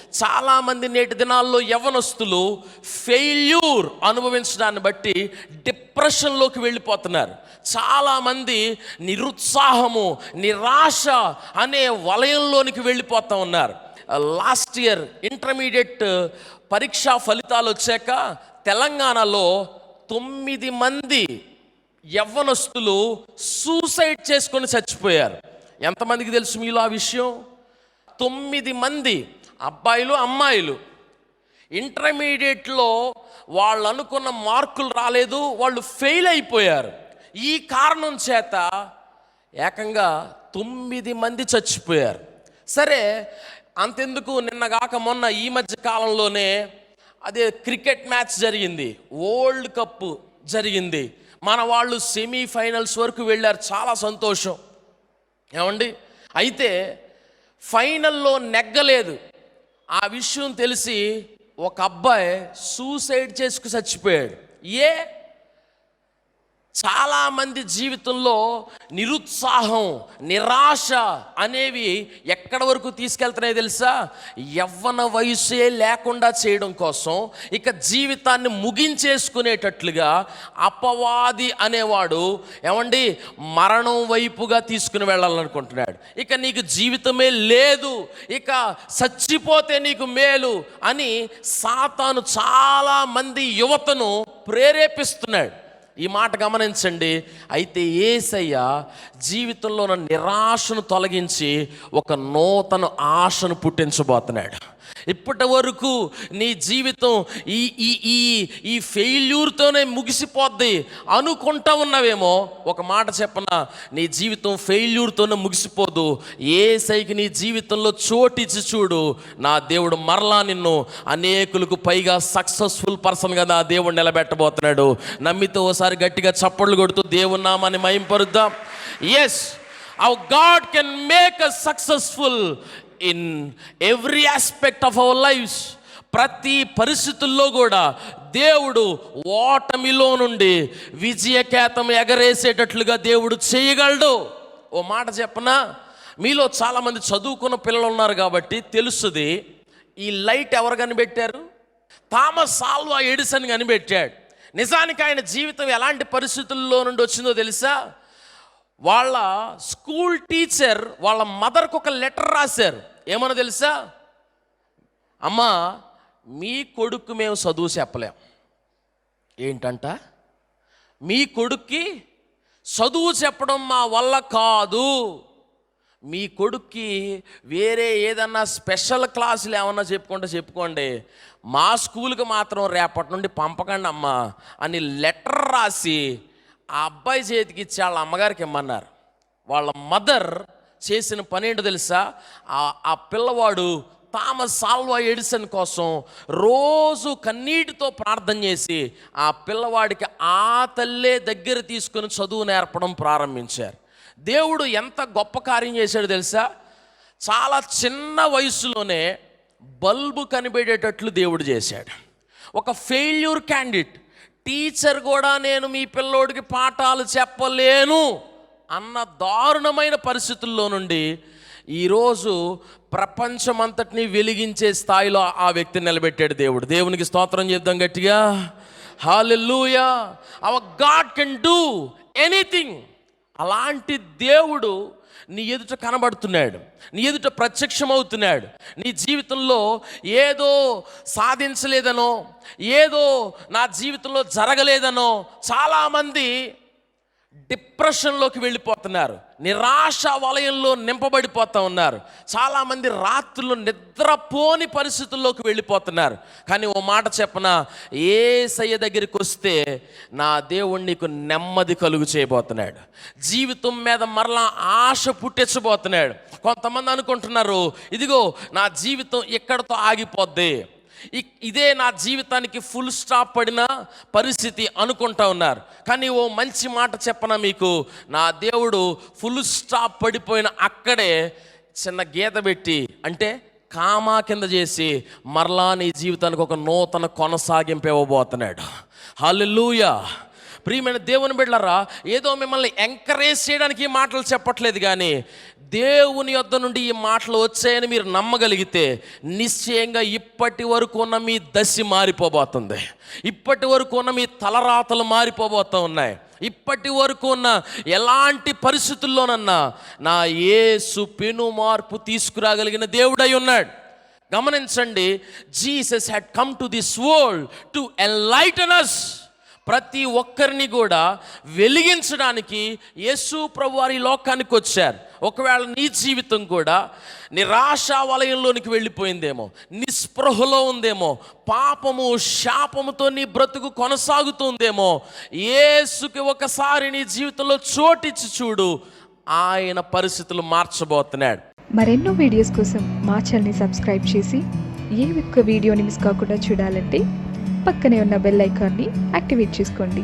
చాలామంది నేటి దినాల్లో యవనస్తులు ఫెయిల్యూర్ అనుభవించడాన్ని బట్టి డిప్రెషన్లోకి వెళ్ళిపోతున్నారు. చాలామంది నిరుత్సాహము నిరాశ అనే వలయంలోనికి వెళ్ళిపోతూ ఉన్నారు. లాస్ట్ ఇయర్ ఇంటర్మీడియట్ పరీక్షా ఫలితాలు వచ్చాక తెలంగాణలో తొమ్మిది మంది యవ్వనస్తులు సూసైడ్ చేసుకొని చచ్చిపోయారు. ఎంతమందికి తెలుసు మీలో ఆ విషయం? తొమ్మిది మంది అబ్బాయిలు అమ్మాయిలు. ఇంటర్మీడియట్లో వాళ్ళు అనుకున్న మార్కులు రాలేదు వాళ్ళు ఫెయిల్ అయిపోయారు. ఈ కారణం చేత ఏకంగా తొమ్మిది మంది చచ్చిపోయారు. సరే అంతెందుకు నిన్నగాక మొన్న ఈ మధ్య కాలంలోనే అదే క్రికెట్ మ్యాచ్ జరిగింది వరల్డ్ కప్ జరిగింది. మన వాళ్ళు సెమీఫైనల్స్ వరకు వెళ్ళారు చాలా సంతోషం. ఏమండి? అయితే ఫైనల్లో నెగ్గలేదు. ఆ విషయం తెలిసి ఒక అబ్బాయి సూసైడ్ చేసుకు చచ్చిపోయాడు. ఏ? చాలామంది జీవితంలో నిరుత్సాహం నిరాశ అనేవి ఎక్కడ వరకు తీసుకెళ్తున్నాయి తెలుసా? యవ్వన వయసే లేకుండా చేయడం కోసం ఇక జీవితాన్ని ముగించేసుకునేటట్లుగా అపవాది అనేవాడు ఏమండి? మరణం వైపుగా తీసుకుని వెళ్ళాలనుకుంటున్నాడు. ఇక నీకు జీవితమే లేదు ఇక చచ్చిపోతే నీకు మేలు అని సాతాను చాలామంది యువతను ప్రేరేపిస్తున్నాడు. ఈ మాట గమనించండి. అయితే ఏసయ్య జీవితంలో ఉన్న నిరాశను తొలగించి ఒక నూతన ఆశను పుట్టించబోతున్నాడు. ఇప్పటి వరకు నీ జీవితం ఈ ఈ ఈ ఈ ఫెయిల్యూర్తోనే ముగిసిపోద్ది అనుకుంటా ఉన్నావేమో ఒక మాట చెప్పన? నీ జీవితం ఫెయిల్యూర్తోనే ముగిసిపోదు. ఏ సైకి నీ జీవితంలో చోటిచ్చి చూడు. నా దేవుడు మరలా నిన్ను అనేకులకు పైగా సక్సెస్ఫుల్ పర్సన్గా నా దేవుడు నిలబెట్టబోతున్నాడు. నమ్మితో ఓసారి గట్టిగా చప్పట్లు కొడుతూ దేవుని నామాన్ని మయంపరుద్దాం yes how God can make a successful in every aspect of our lives ప్రతి పరిస్థితుల్లో కూడా దేవుడు ఓటమిలో నుండి విజయకేతం ఎగరేసేటట్లుగా దేవుడు చేయగలడు. ఓ మాట చెప్పనా? మీలో చాలామంది చదువుకున్న పిల్లలు ఉన్నారు కాబట్టి తెలుస్తుంది ఈ లైట్ ఎవరు కనిపెట్టారు? థామస్ సాల్వా ఎడిసన్ కనిపెట్టాడు. నిజానికి ఆయన జీవితం ఎలాంటి పరిస్థితుల్లో నుండి వచ్చిందో తెలుసా? వాళ్ళ స్కూల్ టీచర్ వాళ్ళ మదర్కు ఒక లెటర్ రాశారు. ఏమన్నా తెలుసా? అమ్మా మీ కొడుకు మేము చదువు చెప్పలేం. ఏంటంట? మీ కొడుక్కి చదువు చెప్పడం మా వల్ల కాదు. మీ కొడుక్కి వేరే ఏదన్నా స్పెషల్ క్లాసులు ఏమన్నా చెప్పుకుంటే చెప్పుకోండి. మా స్కూల్కి మాత్రం రేపటి నుండి పంపకండి అమ్మా అని లెటర్ రాసి ఆ అబ్బాయి చేతికి ఇచ్చి వాళ్ళ అమ్మగారికి ఇమ్మన్నారు. వాళ్ళ మదర్ చేసిన పని ఏంటో తెలుసా? ఆ పిల్లవాడు థామస్ సాల్వా ఎడిసన్ కోసం రోజు కన్నీటితో ప్రార్థన చేసి ఆ పిల్లవాడికి ఆ తల్లే దగ్గర తీసుకుని చదువు నేర్పడం ప్రారంభించారు. దేవుడు ఎంత గొప్ప కార్యం చేశాడో తెలుసా? చాలా చిన్న వయసులోనే బల్బు కనిపెట్టేటట్లు దేవుడు చేశాడు. ఒక ఫెయిల్యూర్ క్యాండిడేట్. టీచర్ కూడా నేను మీ పిల్లోడికి పాఠాలు చెప్పలేను అన్న దారుణమైన పరిస్థితుల్లో నుండి ఈరోజు ప్రపంచమంతటిని వెలిగించే స్థాయిలో ఆ వ్యక్తిని నిలబెట్టాడు దేవుడు. దేవునికి స్తోత్రం చేద్దాం గట్టిగా. Hallelujah our God can do anything అలాంటి దేవుడు నీ ఎదుట కనబడుతున్నాడు నీ ఎదుట ప్రత్యక్షమవుతున్నాడు. నీ జీవితంలో ఏదో సాధించలేదనో ఏదో నా జీవితంలో జరగలేదనో చాలామంది డిప్రెషన్లోకి వెళ్ళిపోతున్నారు. నిరాశ వలయంలో నింపబడిపోతూ ఉన్నారు. చాలామంది రాత్రులు నిద్రపోని పరిస్థితుల్లోకి వెళ్ళిపోతున్నారు. కానీ ఓ మాట చెప్పన? ఏ సయ్య దగ్గరికి వస్తే నా దేవుడు నీకు నెమ్మది కలుగు చేయబోతున్నాడు. జీవితం మీద మరలా ఆశ పుట్టించబోతున్నాడు. కొంతమంది అనుకుంటున్నారు ఇదిగో నా జీవితం ఇక్కడతో ఆగిపోద్ది. ఇదే నా జీవితానికి ఫుల్ స్టాప్ పడిన పరిస్థితి అనుకుంటా ఉన్నారు. కానీ ఓ మంచి మాట చెప్పన మీకు? నా దేవుడు ఫుల్ స్టాప్ పడిపోయిన అక్కడే చిన్న గీత పెట్టి అంటే కామా కింద చేసి మరలా నీ జీవితానికి ఒక నూతన కొనసాగింపు ఇవ్వబోతున్నాడు. హల్లెలూయా ప్రియమైన దేవుని బిడ్డలారా ఏదో మిమ్మల్ని ఎంకరేజ్ చేయడానికి ఈ మాటలు చెప్పట్లేదు కానీ దేవుని యొద్ద నుండి ఈ మాటలు వచ్చాయని మీరు నమ్మగలిగితే నిశ్చయంగా ఇప్పటి వరకు ఉన్న మీ దశ మారిపోబోతుంది. ఇప్పటి వరకు ఉన్న మీ తలరాతలు మారిపోబోతూ ఉన్నాయి. ఇప్పటి వరకు ఉన్న ఎలాంటి పరిస్థితుల్లోనన్నా నా యేసు పెను మార్పు తీసుకురాగలిగిన దేవుడై ఉన్నాడు. గమనించండి Jesus had come to this world to enlighten us ప్రతి ఒక్కరిని కూడా వెలిగించడానికి యేసు ప్రభు వారి లోకానికి వచ్చారు. ఒకవేళ నీ జీవితం కూడా నిరాశా వలయంలోనికి వెళ్ళిపోయిందేమో నిస్పృహలో ఉందేమో పాపము శాపముతో నీ బ్రతుకు కొనసాగుతుందేమో యేసుకి ఒకసారి నీ జీవితంలో చోటిచ్చి చూడు ఆయన పరిస్థితులు మార్చబోతున్నాడు. మరెన్నో వీడియోస్ కోసం మా ఛానల్ని సబ్స్క్రైబ్ చేసి ఏ ఒక్క వీడియోని మిస్ కాకుండా చూడాలంటే పక్కనే ఉన్న బెల్ ఐకాన్ని యాక్టివేట్ చేసుకోండి.